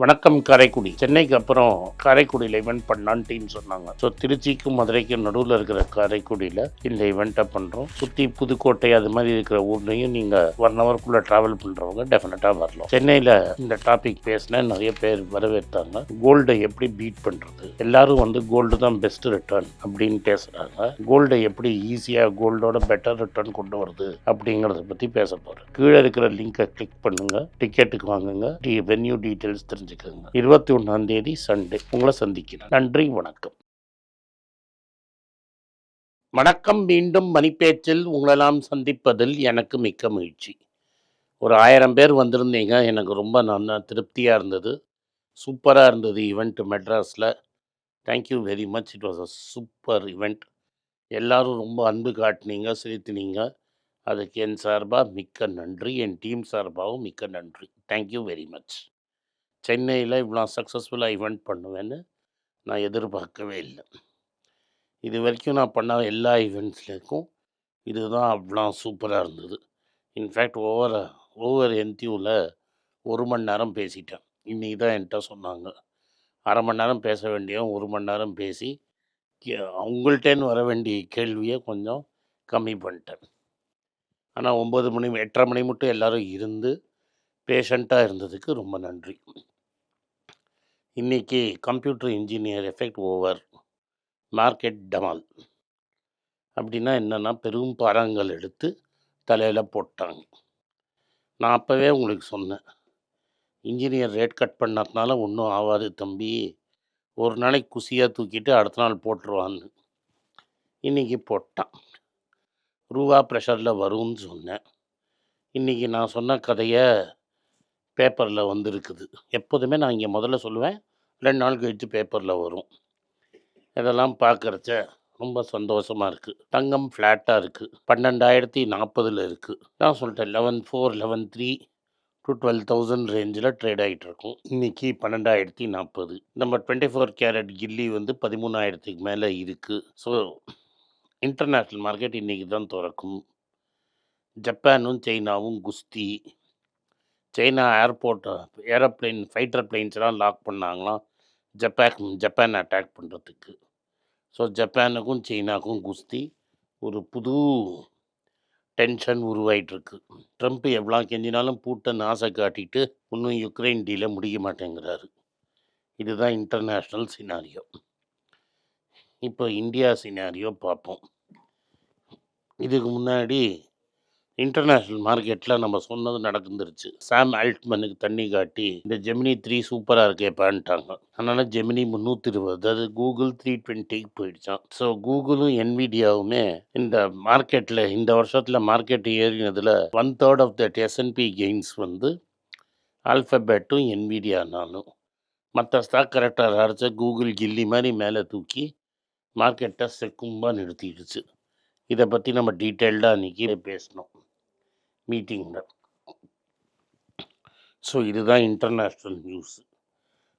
வணக்கம் காரைக்குடி. சென்னைக்கு அப்புறம் காரைக்குடியில் இவெண்ட் பண்ணலான்னு டீம் சொன்னாங்க. ஸோ திருச்சிக்கும் மதுரைக்கும் நடுவில் இருக்கிற காரைக்குடியில் இந்த இவெண்ட்டை பண்ணுறோம் சுற்றி புதுக்கோட்டை அது மாதிரி இருக்கிற ஊர்லேயும் நீங்கள் ஒன் ஹவர்க்குள்ளே ட்ராவல் பண்ணுறவங்க டெஃபினட்டாக வரலாம். சென்னையில் இந்த டாபிக் பேசின நிறைய பேர் வரவேற்றாங்க. கோல்டை எப்படி பீட் பண்ணுறது எல்லாரும் வந்து கோல்டு தான் பெஸ்ட் ரிட்டர்ன் அப்படின்னு பேசுகிறாங்க கோல்டை எப்படி ஈஸியாக கோல்டோட பெட்டர் ரிட்டர்ன் கொண்டு வருது அப்படிங்கிறத பற்றி பேச போகிறேன் கீழே இருக்கிற லிங்கை கிளிக் பண்ணுங்க. டிக்கெட்டுக்கு வாங்குங்க. வென்யூ டீட்டெயில்ஸ் தெரிஞ்சு தெரிஞ்சுக்கோங்க இருபத்தி ஒன்றாம் தேதி சண்டே. உங்களை சந்திக்கிறேன். நன்றி வணக்கம். வணக்கம். மீண்டும் மணிப்பேச்சில் உங்களெல்லாம் சந்திப்பதில் எனக்கு மிக்க மகிழ்ச்சி. ஒரு ஆயிரம் பேர் வந்திருந்தீங்க. எனக்கு ரொம்ப நல்லா திருப்தியாக இருந்தது. சூப்பராக இருந்தது ஈவெண்ட் மெட்ராஸில். Thank you very much it was a super event எல்லோரும் ரொம்ப அன்பு காட்டினீங்க சிரித்துனீங்க அதுக்கு என் சார்பாக மிக்க நன்றி. என் டீம் சார்பாகவும் மிக்க நன்றி. தேங்க்யூ வெரி மச் சென்னையில் இவ்வளோ சக்ஸஸ்ஃபுல்லாக ஈவெண்ட் பண்ணுவேன்னு நான் எதிர்பார்க்கவே இல்லை. இது வரைக்கும் நான் பண்ண எல்லா ஈவெண்ட்ஸ்லேயும் இதுதான் அவ்வளோ சூப்பராக இருந்தது. இன்ஃபேக்ட் ஓவர் ஓவர் என்டியூவில் ஒரு மணி நேரம் பேசிட்டேன். இன்றைக்கி தான் என்கிட்ட சொன்னாங்க. அரை மணி நேரம் பேச வேண்டிய ஒரு மணி நேரம் பேசி கே- அவங்கள்ட்டேன்னு வர வேண்டிய கேள்வியை கொஞ்சம் கம்மி பண்ணிட்டேன். ஆனால் ஒம்பது மணி எட்டரை மணி மட்டும் எல்லோரும் இருந்து பேஷண்ட்டாக இருந்ததுக்கு ரொம்ப நன்றி. இன்றைக்கி computer engineer effect over market டமால் அப்படின்னா என்னென்னா பெரும் படங்கள் எடுத்து தலையில் போட்டாங்க. நான் அப்போவே உங்களுக்கு சொன்னேன். இன்ஜினியர் ரேட் கட் பண்ணதுனால ஒன்றும் ஆகாது தம்பி. ஒரு நாளைக்கு குசியாக தூக்கிட்டு அடுத்த நாள் போட்டுருவான்னு. இன்றைக்கி போட்டான். ரூபா ப்ரெஷரில் வரும்னு சொன்னேன். இன்றைக்கி நான் சொன்ன கதையை பேப்பரில் வந்திருக்குது. எப்போதுமே நான் இங்கே முதல்ல சொல்லுவேன். ரெண்டு நாள் கழித்து பேப்பரில் வரும். இதெல்லாம் பார்க்குறச்ச ரொம்ப சந்தோஷமாக இருக்குது தங்கம் ஃப்ளாட்டாக இருக்குது பன்னெண்டாயிரத்தி நாற்பதில் இருக்குது நான் சொல்லிட்டேன் eleven four eleven three to twelve thousand ரேஞ்சில் ட்ரேட் ஆகிட்டு இருக்கும். இன்றைக்கி பன்னெண்டாயிரத்தி நாற்பது நம்ம டுவெண்ட்டி ஃபோர் கேரட் கில்லி வந்து பதிமூணாயிரத்துக்கு மேலே இருக்குது ஸோ இன்டர்நேஷ்னல் மார்க்கெட் இன்றைக்கி தான் திறக்கும். ஜப்பானும் சைனாவும் குஸ்தி சைனா ஏர்போர்ட் ஏரோப்ளேன் ஃபைட்டர் பிளெயின்ஸ்லாம் லாக் பண்ணாங்களாம். ஜப்பான் ஜப்பான் அட்டாக் பண்ணுறதுக்கு ஸோ ஜப்பானுக்கும் சைனாக்கும் குஸ்தி. ஒரு புது டென்ஷன் உருவாயிட்டிருக்கு. ட்ரம்ப் எவ்வளோ கெஞ்சினாலும் பூட்டை நாசை காட்டிட்டு இன்னும் யுக்ரைன் டீலை முடிய மாட்டேங்கிறாரு. இதுதான் இன்டர்நேஷ்னல் சினாரியோ இப்போ இந்தியா சினாரியோ பார்ப்போம். இதுக்கு முன்னாடி இன்டர்நேஷ்னல் மார்க்கெட்டில் நம்ம சொன்னது நடந்துருச்சு. சாம் ஆல்ட்மனுக்கு தண்ணி காட்டி இந்த ஜெமினி த்ரீ சூப்பராக இருக்கேப்பான்ட்டாங்க அதனால் ஜெமினி முந்நூற்றி இருபது அது கூகுள் த்ரீ டுவெண்ட்டிக்கு போயிடுச்சான் ஸோ கூகுளும் என்விடியாவுமே இந்த மார்க்கெட்டில் இந்த வருஷத்தில் market ஏறினதில் one third of that S and P gains வந்து ஆல்ஃபபேட்டும் என்விடியானாலும் மற்ற ஸ்டாக் கரெக்டாக அரைச்ச கூகுள் கில்லி மாதிரி மேலே தூக்கி மார்க்கெட்டை செக்கும்பாக நிறுத்திடுச்சு. இதை பற்றி நம்ம டீட்டெயில்டாக அன்றைக்கி பேசினோம் மீட்டிங்கில் ஸோ இதுதான் இன்டர்நேஷ்னல் நியூஸ்.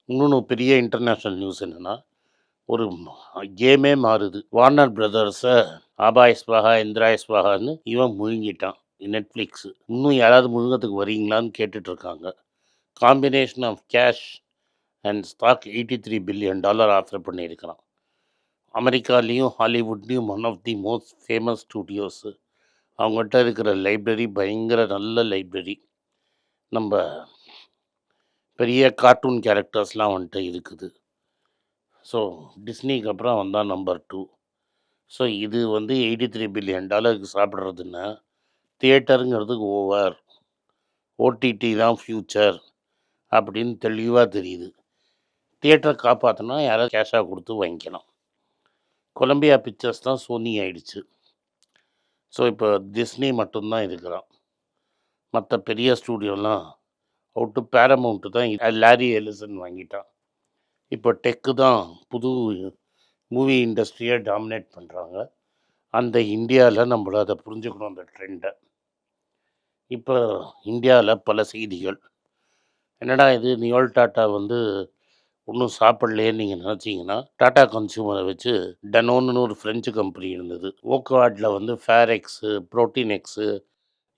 இன்னொன்று பெரிய இன்டர்நேஷ்னல் நியூஸ் என்னென்னா ஒரு கேமே மாறுது. வார்னர் பிரதர்ஸை ஆபாய் ஸ்வஹா இந்திராய் இவன் முழுங்கிட்டான். நெட்ஃப்ளிக்ஸு இன்னும் யாராவது முழுங்கத்துக்கு வரீங்களான்னு கேட்டுட்ருக்காங்க. Combination of cash and stock eighty three billion dollar offer பண்ணியிருக்கிறான். அமெரிக்காலேயும் ஹாலிவுட்லேயும் one of the most famous studios அவங்கள்ட்ட இருக்கிற லைப்ரரி பயங்கர நல்ல லைப்ரரி. நம்ம பெரிய கார்ட்டூன் கேரக்டர்ஸ்லாம் வந்துட்டு இருக்குது. ஸோ டிஸ்னிக்கு அப்புறம் வந்தான் நம்பர் டூ. ஸோ இது வந்து எயிட்டி த்ரீ பில்லியன் டாலருக்கு சாப்பிட்றதுன்னா தியேட்டருங்கிறதுக்கு ஓவர். ஓடிடி தான் ஃப்யூச்சர் அப்படின்னு தெளிவாக தெரியுது. தியேட்டரை காப்பாற்றினா யாராவது கேஷாக கொடுத்து வாங்கிக்கலாம் கொலம்பியா பிக்சர்ஸ் தான் சோனி ஆயிடுச்சு. ஸோ இப்போ டிஸ்னி மட்டும்தான் இருக்கிறான். மற்ற பெரிய ஸ்டூடியோலாம் அவுட்டு பேரமௌண்ட்டு தான் லாரி எலிசன் வாங்கிட்டான். இப்போ டெக்கு தான் புது மூவி இண்டஸ்ட்ரியை டாமினேட் பண்ணுறாங்க அந்த இந்தியாவில் நம்மள அதை புரிஞ்சுக்கணும் அந்த ட்ரெண்டை இப்போ இந்தியாவில் பல செய்திகள். என்னடா இது? நியோல் டாட்டா வந்து ஒன்றும் சாப்பிடலையே நீங்கள் நினச்சிங்கன்னா டாடா கன்சியூமரை வச்சு டனோன்னு ஒரு ஃப்ரெஞ்சு கம்பெனி இருந்தது. ஓக்வார்டில் வந்து ஃபேரெக்ஸு ப்ரோட்டீன் எக்ஸு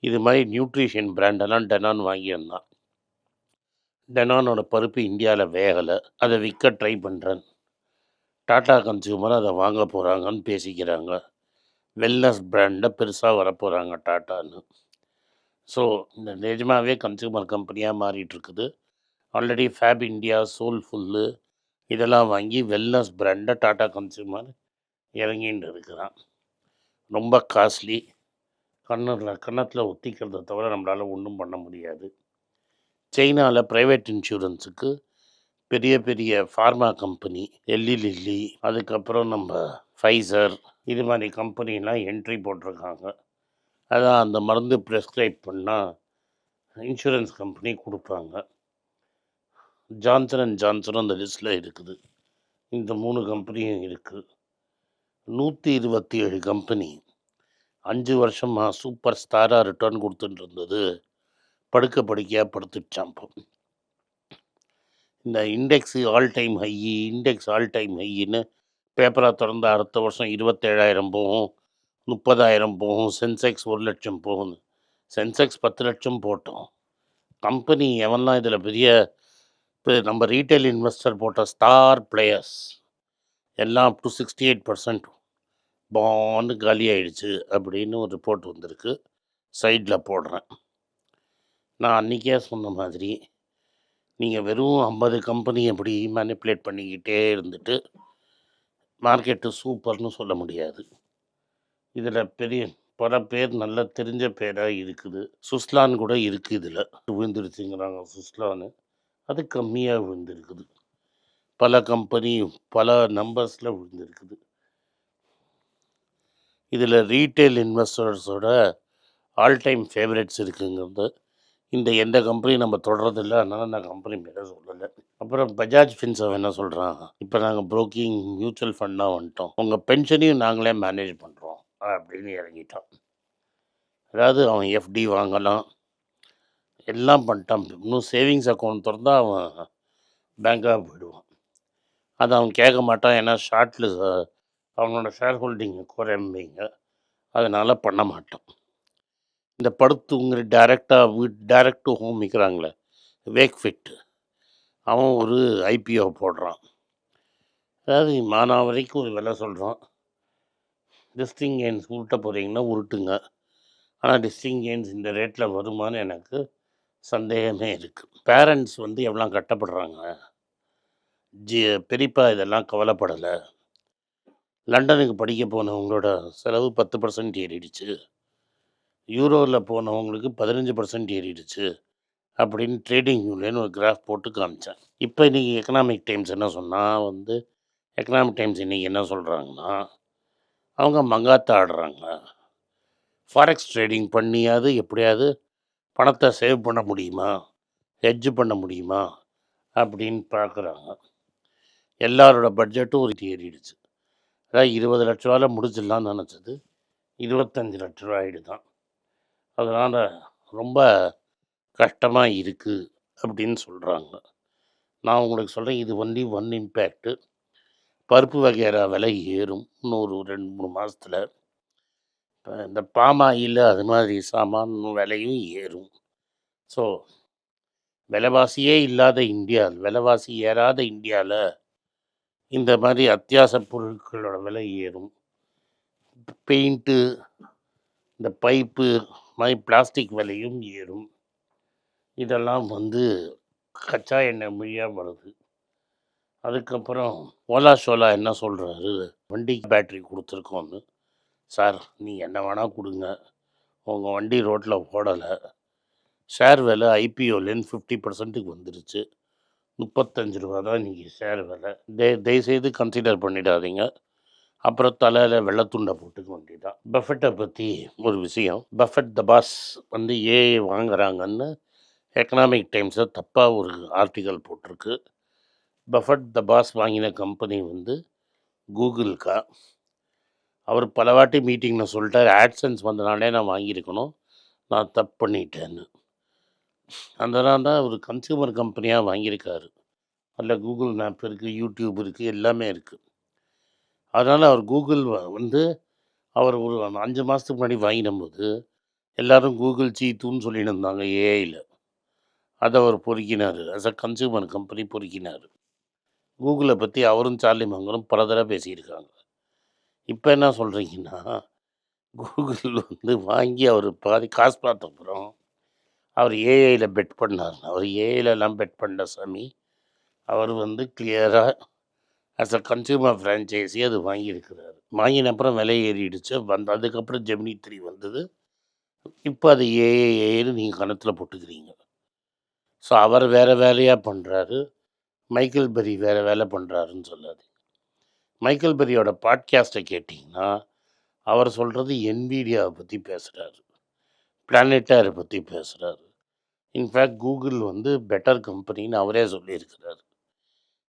இது மாதிரி நியூட்ரிஷன் பிராண்டெல்லாம் டெனான் வாங்கியிருந்தான் டெனானோட பருப்பு இந்தியாவில் வேகலை. அதை விற்க ட்ரை பண்ணுறேன் டாடா கன்சியூமர் அதை வாங்க போகிறாங்கன்னு பேசிக்கிறாங்க. வெல்னஸ் பிராண்டை பெருசாக வரப்போகிறாங்க டாட்டான்னு. ஸோ இந்த நிஜமாகவே கன்சியூமர் கம்பெனியாக மாறிட்டுருக்குது ஆல்ரெடி ஃபேப் இந்தியா சோல்ஃபுல்லு இதெல்லாம் வாங்கி வெல்னஸ் பிராண்டை டாட்டா கன்சியூமர் இறங்கின்னு இருக்கிறான். ரொம்ப காஸ்ட்லி கண்ணில் கன்னத்தில் ஒத்திக்கிறத தவிர நம்மளால் ஒன்றும் பண்ண முடியாது. சைனாவில் ப்ரைவேட் இன்சூரன்ஸுக்கு பெரிய பெரிய ஃபார்மா கம்பெனி எல்லி லில்லி அதுக்கப்புறம் நம்ம ஃபைசர் இது மாதிரி கம்பெனிலாம் என்ட்ரி போட்டிருக்காங்க. அதான் அந்த மருந்து ப்ரெஸ்கிரைப் பண்ணால் இன்சூரன்ஸ் கம்பெனி கொடுப்பாங்க. ஜான்சன் அண்ட் ஜான்சனும் அந்த லிஸ்ட்டில் இருக்குது. இந்த மூணு கம்பெனியும் இருக்குது நூற்றி இருபத்தி ஏழு கம்பெனி அஞ்சு வருஷமாக சூப்பர் ஸ்டாராக ரிட்டர்ன் கொடுத்துட்டு இருந்தது. படுக்க படுக்கையாக படுத்துச்சாம்போம் இந்த index all time high index all time ஹைன்னு பேப்பராக திறந்த அடுத்த வருஷம் இருபத்தேழாயிரம் போகும் முப்பதாயிரம் போகும் சென்செக்ஸ் ஒரு லட்சம் போகும் சென்செக்ஸ் பத்து லட்சம் போட்டோம். கம்பெனி எவன்லாம் இதில் பெரிய இப்போ நம்ம ரீட்டைல் இன்வெஸ்டர் போட்ட ஸ்டார் பிளேயர்ஸ் எல்லாம் up to sixty eight percent பான்னு காலி ஆயிடுச்சு அப்படின்னு ஒரு ரிப்போர்ட் வந்திருக்கு. சைடில் போடுறேன். நான் அன்றைக்கே சொன்ன மாதிரி நீங்கள் வெறும் ஐம்பது கம்பெனி எப்படி மேனிப்புலேட் பண்ணிக்கிட்டே இருந்துட்டு மார்க்கெட்டு சூப்பர்னு சொல்ல முடியாது. இதில் பெரிய பல பேர் நல்லா தெரிஞ்ச பேராக இருக்குது. சுஸ்லான் கூட இருக்குது இதில். விழுந்துருச்சுங்கிறாங்க சுஸ்லான்னு. அது கம்மியாக விழுந்திருக்குது. பல கம்பெனி பல நம்பர்ஸில் விழுந்திருக்குது. இதில் ரீட்டைல் இன்வெஸ்டர்ஸோட ஆல் டைம் ஃபேவரட்ஸ் இருக்குங்கிறது இந்த எந்த கம்பெனி நம்ம தொடரதில்லை அதனால் நான் கம்பெனி மேலே சொல்லலை. அப்புறம் பஜாஜ் ஃபின்சவ் என்ன சொல்கிறான் இப்போ நாங்கள் ப்ரோக்கிங் மியூச்சுவல் ஃபண்டாக வந்துட்டோம். உங்கள் பென்ஷனையும் நாங்களே மேனேஜ் பண்ணுறோம் அப்படின்னு இறங்கிட்டான். அதாவது அவன் எஃப்டி வாங்கலாம். எல்லாம் பண்ணிட்டான். இன்னும் சேவிங்ஸ் அக்கௌண்ட் திறந்தா அவன் பேங்காக போயிடுவான். அது அவன் கேட்க மாட்டான். ஏன்னா ஷார்ட்டில் அவனோட ஷேர் ஹோல்டிங்கை குறைம்பிங்க அதனால் பண்ண மாட்டான். இந்த படுத்துங்கிற டேரெக்டாக வீட் டேரெக்ட் டு ஹோம் விற்கிறாங்களே வேக் ஃபிட் அவன் ஒரு ஐபிஓ போடுறான். அதாவது மானா வரைக்கும் ஒரு விலை சொல்கிறான் டிஸ்டிங் கெயின்ஸ் உருட்ட போகிறீங்கன்னா உருட்டுங்க. ஆனால் டிஸ்டிங் கெயின்ஸ் இந்த ரேட்டில் வருமான்னு எனக்கு சந்தேகமே இருக்குது பேரண்ட்ஸ் வந்து எவ்வளோ கட்டப்படுறாங்க? ஜி பெரியப்பா இதெல்லாம் கவலைப்படலை. லண்டனுக்கு படிக்க போனவங்களோட செலவு பத்து பர்சன்ட் ஏறிடுச்சு. யூரோவில் போனவங்களுக்கு பதினஞ்சு பர்சன்ட் ஏறிடுச்சு அப்படின்னு ட்ரேடிங் யூனியன் ஒரு கிராஃப் போட்டு காமிச்சேன் இப்போ இன்றைக்கி எக்கனாமிக் டைம்ஸ் என்ன சொன்னால் வந்து எக்கனாமிக் டைம்ஸ் இன்றைக்கி என்ன சொல்கிறாங்கன்னா அவங்க மங்காத்த ஆடுறாங்க. ஃபாரெக்ஸ் ட்ரேடிங் பண்ணியாவது எப்படியாவது பணத்தை சேவ் பண்ண முடியுமா? ஹெட்ஜ் பண்ண முடியுமா? அப்படின்னு பார்க்குறாங்க எல்லாரோட பட்ஜெட்டும் ஒரு ஏறிடுச்சு அதாவது இருபது லட்ச ரூபாவில் முடிச்சிடலாம்னு நினச்சது. இருபத்தஞ்சி லட்ச ரூபா ஆகிடுதான் அதனால் ரொம்ப கஷ்டமாக இருக்குது அப்படின்னு சொல்கிறாங்க நான் உங்களுக்கு சொல்கிறேன் இது ஒன்லி ஒன் இம்பேக்ட்டு பருப்பு வகைரா விலை ஏறும். இன்னொரு ரெண்டு மூணு மாதத்தில் இப்போ இந்த பாமாயில் அது மாதிரி சாமான் விலையும் ஏறும். ஸோ விலைவாசியே இல்லாத இந்தியா விலைவாசி ஏறாத இந்தியாவில் இந்த மாதிரி அத்தியாவசிய பொருட்களோட விலை ஏறும். பெயிண்ட்டு இந்த பைப்பு மாதிரி பிளாஸ்டிக் விலையும் ஏறும். இதெல்லாம் வந்து கச்சா எண்ணெய் மொழியாக வருது. அதுக்கப்புறம் ஓலா ஷோலா என்ன சொல்கிறாரு வண்டிக்கு பேட்ரி கொடுத்துருக்கோன்னு சார் நீ என்ன வேணால் கொடுங்க. உங்கள் வண்டி ரோட்டில் ஓடலை. ஷேர் விலை ஐபிஓலேருந்து ஃபிஃப்டி பர்சன்ட்டுக்கு வந்துருச்சு. முப்பத்தஞ்சு ரூபா தான் நீங்கள் ஷேர் விலை. தே தயவுசெய்து கன்சிடர் பண்ணிடாதீங்க. அப்புறம் தலையில் வெள்ளத்துண்டை போட்டுக்க வேண்டியதான் பஃபெட்டை பற்றி ஒரு விஷயம். பஃபெட் த பாஸ் வந்து ஏஐ வாங்குறாங்கன்னு எக்கனாமிக் டைம்ஸில் தப்பாக ஒரு ஆர்டிக்கல் போட்டிருக்கு. பஃபட் த பாஸ் வாங்கின கம்பெனி வந்து கூகுள்கா அவர் பல வாட்டி மீட்டிங்கில் சொல்லிட்டார் ஆட்சன்ஸ் வந்தனாலே நான் வாங்கியிருக்கணும். நான் தப்பு பண்ணிட்டேன்னு. அதனால் தான் அவர் கன்சியூமர் கம்பெனியாக வாங்கியிருக்காரு. அதில் கூகுள் மேப் இருக்குது யூடியூப் இருக்குது எல்லாமே இருக்குது அதனால் அவர் கூகுள் வந்து அவர் ஒரு அஞ்சு மாதத்துக்கு முன்னாடி வாங்கினபோது எல்லோரும் கூகுள் சீத்துன்னு சொல்லிட்டு இருந்தாங்க ஏஐயில் அதை அவர் பொறுக்கினார். அஸ் அ கன்சியூமர் கம்பெனி பொறுக்கினார். கூகுளை பற்றி அவரும் சார்லி மங்கரும் பல தடவை பேசியிருக்காங்க. இப்போ என்ன சொல்கிறீங்கன்னா கூகுள் வந்து வாங்கி அவர் பாதி காசு பார்த்த அப்புறம் அவர் ஏஐயில் பெட் பண்ணார் அவர் ஏஐலலாம் பெட் பண்ண சாமி அவர் வந்து கிளியராக ஆஸ் அ கன்சியூமர் ஃப்ரான்ச்சைஸி அது வாங்கியிருக்கிறார். வாங்கின அப்புறம் விலை ஏறிடுச்சு. வந்து அதுக்கப்புறம் ஜெமினி த்ரீ வந்தது. இப்போ அது ஏஏஏன்னு நீங்கள் கணத்தில் போட்டுக்கிறீங்க. ஸோ அவர் வேறு வேலையாக பண்ணுறாரு மைக்கேல் பெரி வேறு வேலை பண்ணுறாருன்னு சொல்லாது மைக்கேல் பெரியோட பாட்காஸ்ட்டை கேட்டிங்கன்னா அவர் சொல்கிறது என்விடியாவை பற்றி பேசுகிறாரு பிளானெட்டாரை பற்றி பேசுகிறாரு இன்ஃபேக்ட் கூகுள் வந்து பெட்டர் கம்பெனின்னு அவரே சொல்லியிருக்கிறாரு.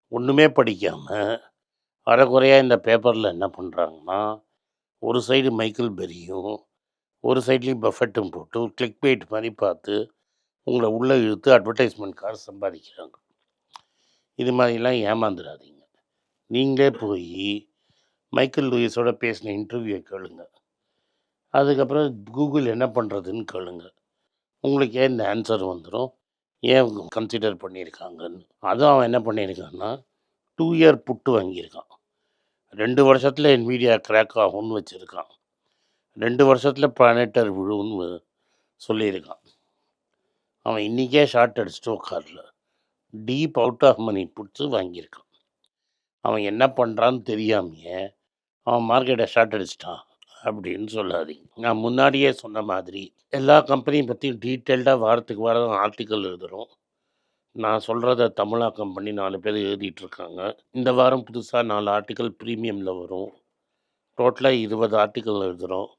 ஒன்றுமே படிக்காமல் அறகுறையாக இந்த பேப்பரில் என்ன பண்ணுறாங்கன்னா ஒரு சைடு மைக்கேல் பெரியும் ஒரு சைட்லேயும் பஃபெட்டும் போட்டு கிளிக் பைட் மாதிரி பார்த்து உங்களை உள்ளே இழுத்து அட்வர்டைஸ்மெண்ட் கார்டு சம்பாதிக்கிறாங்க. இது மாதிரிலாம் ஏமாந்துடாதீங்க நீங்களே போய் மைக்கேல் லூயிஸோட பேசின இன்டர்வியூவை கேளுங்க. அதுக்கப்புறம் கூகுள் என்ன பண்ணுறதுன்னு கேளுங்க. உங்களுக்கு இந்த ஆன்சர் வந்துடும் ஏன் கன்சிடர் பண்ணியிருக்காங்கன்னு? அதுவும் அவன் என்ன பண்ணியிருக்கான்னா டூ இயர் புட்டு வாங்கியிருக்கான். ரெண்டு வருஷத்தில் என் மீடியா கிராக் ஆகும்னு வச்சுருக்கான். ரெண்டு வருஷத்தில் பிளானெட்டர் விழுன்னு சொல்லியிருக்கான். அவன் இன்றைக்கே ஷார்ட் அடிச்சிட்டு உட்காரல டீப் அவுட் ஆஃப் மணி பிடிச்சி வாங்கியிருக்கான். அவன் என்ன பண்ணுறான்னு தெரியாமையே அவன் மார்க்கெட்டை ஷார்ட் அடிச்சிட்டான் அப்படின்னு சொல்லாதீங்க. நான் முன்னாடியே சொன்ன மாதிரி எல்லா கம்பெனியும் பற்றியும் டீட்டெயில்டாக வாரத்துக்கு வாரம் ஆர்டிக்கல் எழுதுகிறோம் நான் சொல்கிறத தமிழாக்கம் பண்ணி நாலு பேர் எழுதிட்டுருக்காங்க இந்த வாரம் புதுசாக நாலு ஆர்டிக்கல் ப்ரீமியமில் வரும். டோட்டலாக இருபது ஆர்டிக்கல் எழுதுகிறோம்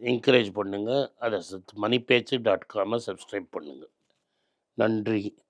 என்கரேஜ் பண்ணுங்கள் அதை மணி பேச்சு டாட் காமை சப்ஸ்கிரைப் பண்ணுங்கள் நன்றி.